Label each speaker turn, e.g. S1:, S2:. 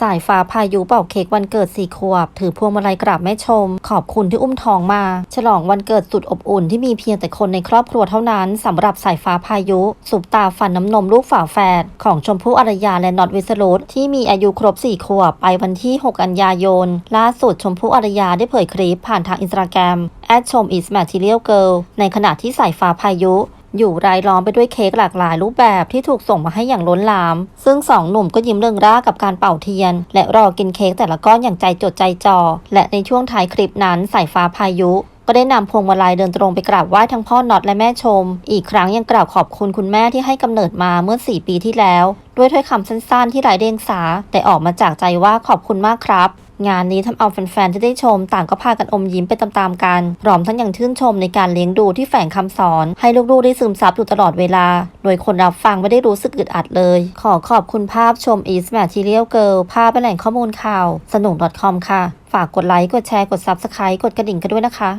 S1: สายฟ้าพายุเป่าเค้กวันเกิดสี่ขวบ ถือพวงมาลัยกราบแม่ชม ขอบคุณที่อุ้มท้องมา ฉลองวันเกิดสุดอบอุ่นที่มีเพียงแต่คนในครอบครัวเท่านั้นสำหรับสายฟ้าพายุ สุบตาฟันน้ำนมลูกฝาแฝดของชมพู่อารยาและน็อตวิสรุตที่มีอายุครบ4ขวบ ไปวันที่ 6 กันยายน ล่าสุดชมพู่อารยาได้เผยคลิปผ่านทางอินสตาแกรมแอดชม is material girl ในขณะที่สายฟ้าพายุ อยู่รายล้อมไปด้วยเค้กหลากหลายรูปแบบที่ถูกส่งมาให้อย่างล้นหลาม ซึ่งสองหนุ่มก็ยิ้มเริงร่ากับการเป่าเทียน และรอกินเค้กแต่ละก้อนอย่างใจจดใจจ่อและในช่วงท้ายคลิปนั้นสายฟ้าพายุก็ได้นำพวงมาลัยเดินตรงไปกราบไหว้ทั้งพ่อน็อตและแม่ชม อีกครั้งยังกล่าวขอบคุณคุณแม่ที่ให้กำเนิดมาเมื่อ 4 ปีที่แล้ว ด้วยถ้อยคำสั้นๆ ที่ไร้เดียงสา แต่ออกมาจากใจว่าขอบคุณมากครับ งานนี้ทำเอาแฟนๆ ที่ได้ชมต่างก็พากันอมยิ้มไปตามๆกัน พร้อมทั้งยังชื่นชมในการเลี้ยงดูที่แฝงคำสอน ให้ลูกๆ ได้ซึมซับอยู่ตลอดเวลา โดยคนรับฟังไม่ได้รู้สึกอึดอัดเลย ขอขอบคุณภาพชม East Material Girl ภาพเป็นแหล่งข้อมูลข่าว สนุก .com ค่ะ ฝากกดไลค์ กดแชร์ กด Subscribe กดกระดิ่งกันด้วยนะคะ